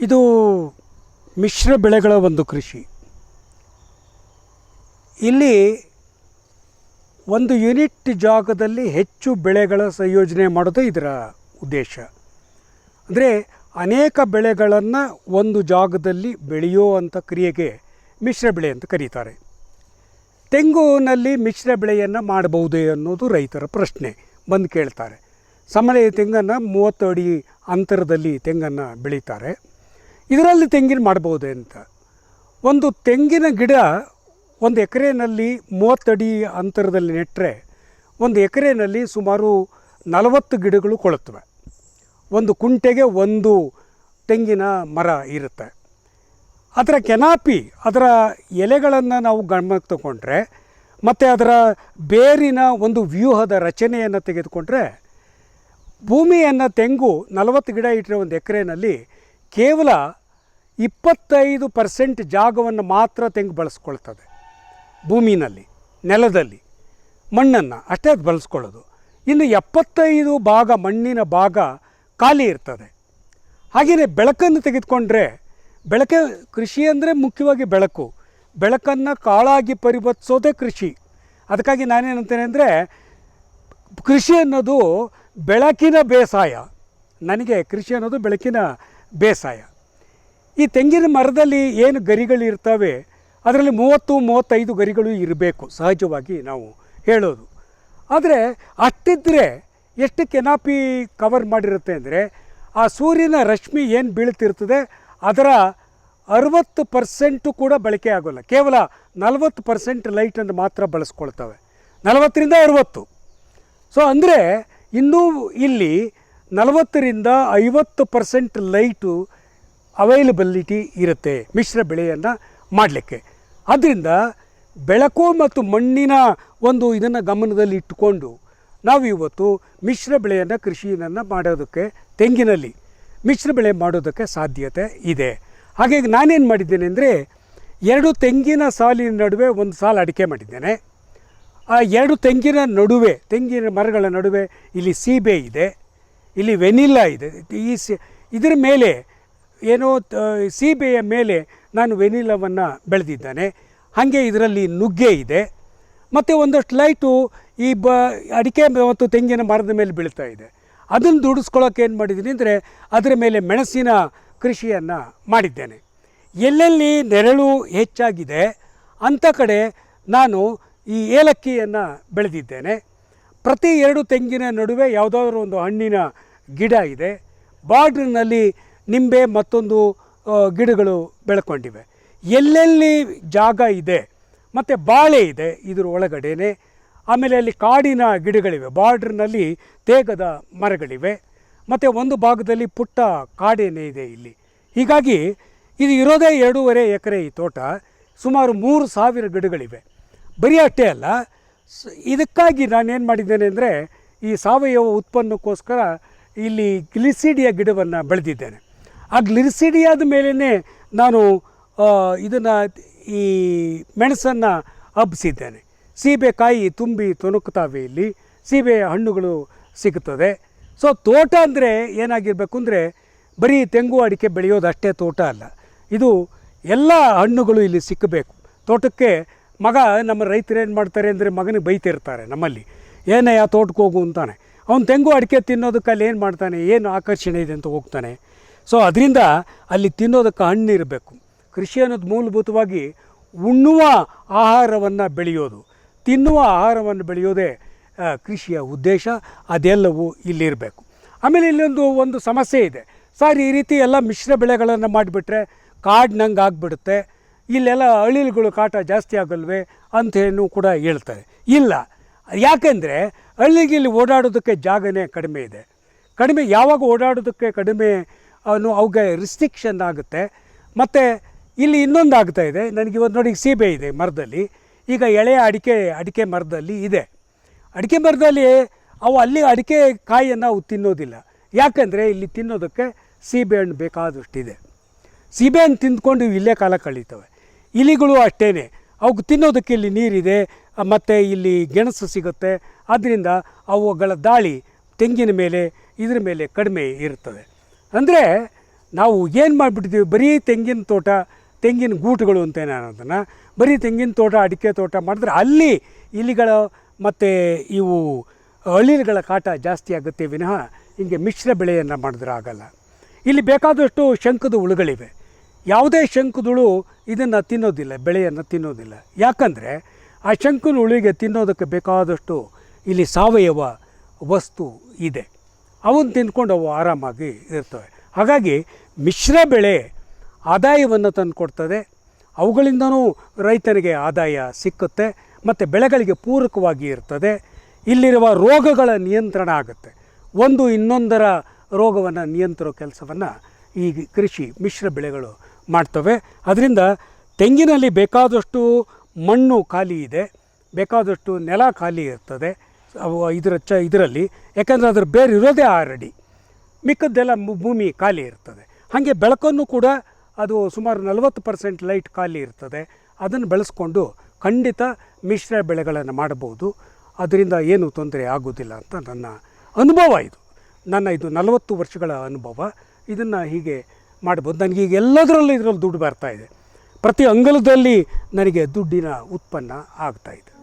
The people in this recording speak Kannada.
ಇದು ಮಿಶ್ರ ಬೆಳೆಗಳ ಒಂದು ಕೃಷಿ. ಇಲ್ಲಿ ಒಂದು ಯೂನಿಟ್ ಜಾಗದಲ್ಲಿ ಹೆಚ್ಚು ಬೆಳೆಗಳ ಸಂಯೋಜನೆ ಮಾಡೋದು ಇದರ ಉದ್ದೇಶ. ಅಂದರೆ ಅನೇಕ ಬೆಳೆಗಳನ್ನು ಒಂದು ಜಾಗದಲ್ಲಿ ಬೆಳೆಯೋ ಅಂಥ ಕ್ರಿಯೆಗೆ ಮಿಶ್ರ ಬೆಳೆ ಅಂತ ಕರೀತಾರೆ. ತೆಂಗುನಲ್ಲಿ ಮಿಶ್ರ ಬೆಳೆಯನ್ನು ಮಾಡಬಹುದೇ ಅನ್ನೋದು ರೈತರ ಪ್ರಶ್ನೆ ಬಂದು ಕೇಳ್ತಾರೆ. ಸಮಯ ತೆಂಗನ್ನು ಮೂವತ್ತು ಅಡಿ ಅಂತರದಲ್ಲಿ ತೆಂಗನ್ನು ಬೆಳೀತಾರೆ. ಇದರಲ್ಲಿ ತೆಂಗಿನ ಮಾಡ್ಬೋದು ಅಂತ. ಒಂದು ತೆಂಗಿನ ಗಿಡ ಒಂದು ಎಕರೆನಲ್ಲಿ ಮೂವತ್ತಡಿ ಅಂತರದಲ್ಲಿ ನೆಟ್ಟರೆ ಒಂದು ಎಕರೆನಲ್ಲಿ ಸುಮಾರು ನಲವತ್ತು ಗಿಡಗಳು ಕೊಳುತ್ತವೆ ಒಂದು ಕುಂಟೆಗೆ ಒಂದು ತೆಂಗಿನ ಮರ ಇರುತ್ತೆ. ಅದರ ಕೆನಾಪಿ, ಅದರ ಎಲೆಗಳನ್ನು ನಾವು ಗಮನಕ್ಕೆ ತಗೊಂಡ್ರೆ, ಮತ್ತು ಅದರ ಬೇರಿನ ಒಂದು ವ್ಯೂಹದ ರಚನೆಯನ್ನು ತೆಗೆದುಕೊಂಡ್ರೆ, ಭೂಮಿಯನ್ನು ತೆಂಗು ನಲವತ್ತು ಗಿಡ ಇಟ್ಟರೆ ಒಂದು ಎಕರೆನಲ್ಲಿ ಕೇವಲ ಇಪ್ಪತ್ತೈದು ಪರ್ಸೆಂಟ್ ಜಾಗವನ್ನು ಮಾತ್ರ ತೆಂಗು ಬಳಸ್ಕೊಳ್ತದೆ. ಭೂಮಿನಲ್ಲಿ, ನೆಲದಲ್ಲಿ, ಮಣ್ಣನ್ನು ಅಷ್ಟೇ ಅದು ಬಳಸ್ಕೊಳ್ಳೋದು. ಇನ್ನು ಎಪ್ಪತ್ತೈದು ಭಾಗ ಮಣ್ಣಿನ ಭಾಗ ಖಾಲಿ ಇರ್ತದೆ. ಹಾಗೆಯೇ ಬೆಳಕನ್ನು ತೆಗೆದುಕೊಂಡ್ರೆ, ಬೆಳಕೆ ಕೃಷಿ ಅಂದರೆ ಮುಖ್ಯವಾಗಿ ಬೆಳಕು. ಬೆಳಕನ್ನು ಕಾಳಾಗಿ ಪರಿವರ್ತಿಸೋದೇ ಕೃಷಿ. ಅದಕ್ಕಾಗಿ ನಾನೇನಂತೇನೆ ಅಂದರೆ, ಕೃಷಿ ಅನ್ನೋದು ಬೆಳಕಿನ ಬೇಸಾಯ. ನನಗೆ ಕೃಷಿ ಅನ್ನೋದು ಬೆಳಕಿನ ಬೇಸಾಯ. ಈ ತೆಂಗಿನ ಮರದಲ್ಲಿ ಏನು ಗರಿಗಳಿರ್ತವೆ, ಅದರಲ್ಲಿ ಮೂವತ್ತು, ಮೂವತ್ತೈದು ಗರಿಗಳು ಇರಬೇಕು, ಸಹಜವಾಗಿ ನಾವು ಹೇಳೋದು. ಆದರೆ ಅಷ್ಟಿದ್ದರೆ ಎಷ್ಟು ಕೆನಾಪಿ ಕವರ್ ಮಾಡಿರುತ್ತೆ ಅಂದರೆ, ಆ ಸೂರ್ಯನ ರಶ್ಮಿ ಏನು ಬೀಳ್ತಿರ್ತದೆ, ಅದರ ಅರುವತ್ತು ಪರ್ಸೆಂಟು ಕೂಡ ಬಳಕೆ ಆಗೋಲ್ಲ. ಕೇವಲ ನಲವತ್ತು ಪರ್ಸೆಂಟ್ ಲೈಟನ್ನು ಮಾತ್ರ ಬಳಸ್ಕೊಳ್ತವೆ. ನಲವತ್ತರಿಂದ ಅರುವತ್ತು. ಸೊ ಅಂದರೆ ಇನ್ನೂ ಇಲ್ಲಿ ನಲವತ್ತರಿಂದ ಐವತ್ತು ಪರ್ಸೆಂಟ್ ಲೈಟು ಅವೈಲಬಿಲಿಟಿ ಇರುತ್ತೆ ಮಿಶ್ರ ಬೆಳೆಯನ್ನು ಮಾಡಲಿಕ್ಕೆ. ಆದ್ದರಿಂದ ಬೆಳಕು ಮತ್ತು ಮಣ್ಣಿನ ಒಂದು ಇದನ್ನು ಗಮನದಲ್ಲಿ ಇಟ್ಟುಕೊಂಡು ನಾವು ಇವತ್ತು ಮಿಶ್ರ ಬೆಳೆಯನ್ನು ಕೃಷಿಯನ್ನು ಮಾಡೋದಕ್ಕೆ ತೆಂಗಿನಲ್ಲಿ ಮಿಶ್ರ ಬೆಳೆ ಮಾಡೋದಕ್ಕೆ ಸಾಧ್ಯತೆ ಇದೆ. ಹಾಗಾಗಿ ನಾನೇನು ಮಾಡಿದ್ದೇನೆ ಅಂದರೆ ಎರಡು ತೆಂಗಿನ ಸಾಲಿನ ನಡುವೆ ಒಂದು ಸಾಲು ಅಡಿಕೆ ಮಾಡಿದ್ದೇನೆ. ಆ ಎರಡು ತೆಂಗಿನ ನಡುವೆ, ತೆಂಗಿನ ಮರಗಳ ನಡುವೆ ಇಲ್ಲಿ ಸೀಬೆ ಇದೆ, ಇಲ್ಲಿ ವೆನಿಲ್ಲಾ ಇದೆ. ಈ ಸಿ ಇದರ ಮೇಲೆ ಏನೋ ಸೀಬೆಯ ಮೇಲೆ ನಾನು ವೆನಿಲವನ್ನು ಬೆಳೆದಿದ್ದಾನೆ. ಹಾಗೆ ಇದರಲ್ಲಿ ನುಗ್ಗೆ ಇದೆ. ಮತ್ತು ಒಂದಷ್ಟು ಲೈಟು ಈ ಬ, ಅಡಿಕೆ ಮತ್ತು ತೆಂಗಿನ ಮರದ ಮೇಲೆ ಬೀಳ್ತಾ ಇದೆ. ಅದನ್ನು ದುಡಿಸ್ಕೊಳ್ಳೋಕೆ ಏನು ಮಾಡಿದ್ದೀನಿ ಅಂದರೆ, ಅದರ ಮೇಲೆ ಮೆಣಸಿನ ಕೃಷಿಯನ್ನು ಮಾಡಿದ್ದೇನೆ. ಎಲ್ಲೆಲ್ಲಿ ನೆರಳು ಹೆಚ್ಚಾಗಿದೆ ಅಂಥ ಕಡೆ ನಾನು ಈ ಏಲಕ್ಕಿಯನ್ನು ಬೆಳೆದಿದ್ದೇನೆ. ಪ್ರತಿ ಎರಡು ತೆಂಗಿನ ನಡುವೆ ಯಾವುದಾದ್ರೂ ಒಂದು ಹಣ್ಣಿನ ಗಿಡ ಇದೆ. ಬಾರ್ಡ್ರ್ನಲ್ಲಿ ನಿಂಬೆ ಮತ್ತೊಂದು ಗಿಡಗಳು ಬೆಳ್ಕೊಂಡಿವೆ. ಎಲ್ಲೆಲ್ಲಿ ಜಾಗ ಇದೆ, ಮತ್ತು ಬಾಳೆ ಇದೆ, ಇದರ ಒಳಗಡೆನೆ, ಆಮೇಲೆ ಅಲ್ಲಿ ಕಾಡಿನ ಗಿಡಗಳಿವೆ, ಬಾರ್ಡ್ರ್ನಲ್ಲಿ ತೇಗದ ಮರಗಳಿವೆ, ಮತ್ತು ಒಂದು ಭಾಗದಲ್ಲಿ ಪುಟ್ಟ ಕಾಡೇನೆ ಇದೆ ಇಲ್ಲಿ. ಹೀಗಾಗಿ ಇದು ಇರೋದೇ ಎರಡೂವರೆ ಎಕರೆ ಈ ತೋಟ, ಸುಮಾರು ಮೂರು ಸಾವಿರ ಗಿಡಗಳಿವೆ. ಬರೀ ಅಷ್ಟೇ ಅಲ್ಲ ಇದಕ್ಕಾಗಿ ನಾನೇನು ಮಾಡಿದ್ದೇನೆ ಅಂದರೆ, ಈ ಸಾವಯವ ಉತ್ಪನ್ನಕ್ಕೋಸ್ಕರ ಇಲ್ಲಿ ಗ್ಲಿಸಿಡಿಯ ಗಿಡವನ್ನು ಬೆಳೆದಿದ್ದೇನೆ. ಆ ಗ್ಲಿರಿಸಿಡಿಯಾದ ಮೇಲೇ ನಾನು ಇದನ್ನು ಈ ಮೆಣಸನ್ನು ಹಬ್ಬಿಸಿದ್ದೇನೆ ಸೀಬೆಕಾಯಿ ತುಂಬಿ ತುಣುಕ್ತಾವೆ ಇಲ್ಲಿ. ಸೀಬೆ ಹಣ್ಣುಗಳು ಸಿಗುತ್ತದೆ. ಸೊ ತೋಟ ಅಂದರೆ ಏನಾಗಿರಬೇಕು ಅಂದರೆ, ಬರೀ ತೆಂಗು ಅಡಿಕೆ ಬೆಳೆಯೋದು ಅಷ್ಟೇ ತೋಟ ಅಲ್ಲ. ಇದು ಎಲ್ಲ ಹಣ್ಣುಗಳು ಇಲ್ಲಿ ಸಿಕ್ಕಬೇಕು ತೋಟಕ್ಕೆ ಮಗ ನಮ್ಮ ರೈತರು ಏನು ಮಾಡ್ತಾರೆ ಅಂದರೆ ಮಗನಿಗೆ ಬೈತಿರ್ತಾರೆ ನಮ್ಮಲ್ಲಿ. ಏನಯ್ಯ ತೋಟಕ್ಕೆ ಹೋಗು ಅಂತಾನೆ. ಅವನು ತೆಂಗು ಅಡಿಕೆ ತಿನ್ನೋದಕ್ಕೆ ಅಲ್ಲಿ ಏನು ಮಾಡ್ತಾನೆ? ಏನು ಆಕರ್ಷಣೆ ಇದೆ ಅಂತ ಹೋಗ್ತಾನೆ. ಸೊ ಅದರಿಂದ ಅಲ್ಲಿ ತಿನ್ನೋದಕ್ಕೆ ಹಣ್ಣು ಇರಬೇಕು ಕೃಷಿ ಅನ್ನೋದು ಮೂಲಭೂತವಾಗಿ ಉಣ್ಣುವ ಆಹಾರವನ್ನು ಬೆಳೆಯೋದು. ತಿನ್ನುವ ಆಹಾರವನ್ನು ಬೆಳೆಯೋದೇ ಕೃಷಿಯ ಉದ್ದೇಶ. ಅದೆಲ್ಲವೂ ಇಲ್ಲಿರಬೇಕು. ಆಮೇಲೆ ಇಲ್ಲೊಂದು ಒಂದು ಸಮಸ್ಯೆ ಇದೆ. ಸರ್, ಈ ರೀತಿ ಎಲ್ಲ ಮಿಶ್ರ ಬೆಳೆಗಳನ್ನು ಮಾಡಿಬಿಟ್ರೆ ಕಾಡಿನಂಗೆ ಆಗಿಬಿಡುತ್ತೆ. ಇಲ್ಲೆಲ್ಲ ಅಳಿಲುಗಳು ಕಾಟ ಜಾಸ್ತಿ ಆಗಲ್ವೇ ಅಂತೇನು ಕೂಡ ಹೇಳ್ತಾರೆ. ಇಲ್ಲ. ಯಾಕೆಂದರೆ ಹಳ್ಳಿಗೆ ಇಲ್ಲಿ ಓಡಾಡೋದಕ್ಕೆ ಜಾಗನೇ ಕಡಿಮೆ ಇದೆ. ಕಡಿಮೆ ಯಾವಾಗ ಓಡಾಡೋದಕ್ಕೆ ಕಡಿಮೆ ಅನ್ನೋ ಅವಗ ರಿಸ್ಟ್ರಿಕ್ಷನ್ ಆಗುತ್ತೆ. ಮತ್ತು ಇಲ್ಲಿ ಇನ್ನೊಂದು ಆಗ್ತಾ ಇದೆ. ನನಗೆ ಇವತ್ತು ನೋಡಿ ಸೀಬೆ ಇದೆ ಮರದಲ್ಲಿ. ಈಗ ಎಳೆಯ ಅಡಿಕೆ ಅಡಿಕೆ ಮರದಲ್ಲಿ ಇದೆ. ಅಡಿಕೆ ಮರದಲ್ಲಿ ಅವು ಅಲ್ಲಿ ಅಡಿಕೆ ಕಾಯಿಯನ್ನು ಅವು ತಿನ್ನೋದಿಲ್ಲ. ಯಾಕಂದರೆ ಇಲ್ಲಿ ತಿನ್ನೋದಕ್ಕೆ ಸೀಬೆಹಣ್ಣು ಬೇಕಾದಷ್ಟಿದೆ. ಸೀಬೆಹಣ್ಣು ತಿಂದ್ಕೊಂಡು ಇಲ್ಲೇ ಕಾಲ ಕಳೀತವೆ. ಇಲಿಗಳು ಅಷ್ಟೇ ಅವಕ್ಕೆ ತಿನ್ನೋದಕ್ಕೆ ಇಲ್ಲಿ ನೀರಿದೆ, ಮತ್ತು ಇಲ್ಲಿ ಗೆಣಸು ಸಿಗುತ್ತೆ. ಆದ್ದರಿಂದ ಅವುಗಳ ದಾಳಿ ತೆಂಗಿನ ಮೇಲೆ, ಇದರ ಮೇಲೆ ಕಡಿಮೆ ಇರ್ತದೆ. ಅಂದರೆ ನಾವು ಏನು ಮಾಡಿಬಿಟ್ಟಿದ್ದೀವಿ ಬರೀ ತೆಂಗಿನ ತೋಟ, ತೆಂಗಿನ ಗೂಟುಗಳು ಅಂತೇನೆ ಅನ್ನೋದನ್ನು ಬರೀ ತೆಂಗಿನ ತೋಟ, ಅಡಿಕೆ ತೋಟ ಮಾಡಿದ್ರೆ ಅಲ್ಲಿ ಇಲಿಗಳ ಮತ್ತು ಇವು ಅಳಿಲುಗಳ ಕಾಟ ಜಾಸ್ತಿ ಆಗುತ್ತೆ ವಿನಃ ಹಿಂಗೆ ಮಿಶ್ರ ಬೆಳೆಯನ್ನು ಮಾಡಿದ್ರೆ ಆಗಲ್ಲ. ಇಲ್ಲಿ ಬೇಕಾದಷ್ಟು ಶಂಕದ ಹುಳುಗಳಿವೆ. ಯಾವುದೇ ಶಂಕುದುಳು ಇದನ್ನು ತಿನ್ನೋದಿಲ್ಲ, ಬೆಳೆಯನ್ನು ತಿನ್ನೋದಿಲ್ಲ. ಯಾಕಂದರೆ ಆ ಶಂಕುನ ಹುಳಿಗೆ ತಿನ್ನೋದಕ್ಕೆ ಬೇಕಾದಷ್ಟು ಇಲ್ಲಿ ಸಾವಯವ ವಸ್ತು ಇದೆ. ಅವನ್ನ ತಿಂದ್ಕೊಂಡು ಅವು ಆರಾಮಾಗಿ ಇರ್ತವೆ. ಹಾಗಾಗಿ ಮಿಶ್ರ ಬೆಳೆ ಆದಾಯವನ್ನು ತಂದು ಕೊಡ್ತದೆ ಅವುಗಳಿಂದನೂ ರೈತನಿಗೆ ಆದಾಯ ಸಿಕ್ಕುತ್ತೆ, ಮತ್ತು ಬೆಳೆಗಳಿಗೆ ಪೂರಕವಾಗಿ ಇರ್ತದೆ. ಇಲ್ಲಿರುವ ರೋಗಗಳ ನಿಯಂತ್ರಣ ಆಗುತ್ತೆ. ಒಂದು ಇನ್ನೊಂದರ ರೋಗವನ್ನು ನಿಯಂತ್ರೋ ಕೆಲಸವನ್ನು ಈ ಕೃಷಿ ಮಿಶ್ರ ಬೆಳೆಗಳು ಮಾಡ್ತವೆ. ಅದರಿಂದ ತೆಂಗಿನಲ್ಲಿ ಬೇಕಾದಷ್ಟು ಮಣ್ಣು ಖಾಲಿ ಇದೆ. ಬೇಕಾದಷ್ಟು ನೆಲ ಖಾಲಿ ಇರ್ತದೆ. ಇದರ ಚ ಇದರಲ್ಲಿ, ಯಾಕಂದರೆ ಅದರ ಬೇರೆ ಇರೋದೇ ಆರಡಿ. ಮಿಕ್ಕದ್ದೆಲ್ಲ ಭೂಮಿ ಖಾಲಿ ಇರ್ತದೆ. ಹಾಗೆ ಬೆಳಕನ್ನು ಕೂಡ ಅದು ಸುಮಾರು ನಲವತ್ತು ಪರ್ಸೆಂಟ್ ಲೈಟ್ ಖಾಲಿ ಇರ್ತದೆ. ಅದನ್ನು ಬೆಳೆಸ್ಕೊಂಡು ಖಂಡಿತ ಮಿಶ್ರ ಬೆಳೆಗಳನ್ನು ಮಾಡಬಹುದು. ಅದರಿಂದ ಏನು ತೊಂದರೆ ಆಗೋದಿಲ್ಲ ಅಂತ ನನ್ನ ಅನುಭವ ಇದು. ನನ್ನ ಇದು ನಲವತ್ತು ವರ್ಷಗಳ ಅನುಭವ. ಇದನ್ನು ಹೀಗೆ ಮಾಡ್ಬೋದು ನನಗೆ ಈಗ ಎಲ್ಲದರಲ್ಲೂ ಇದರಲ್ಲಿ ದುಡ್ಡು ಬರ್ತಾ ಇದೆ. ಪ್ರತಿ ಅಂಗಲದಲ್ಲಿ ನನಗೆ ದುಡ್ಡಿನ ಉತ್ಪನ್ನ ಆಗ್ತಾ ಇದೆ.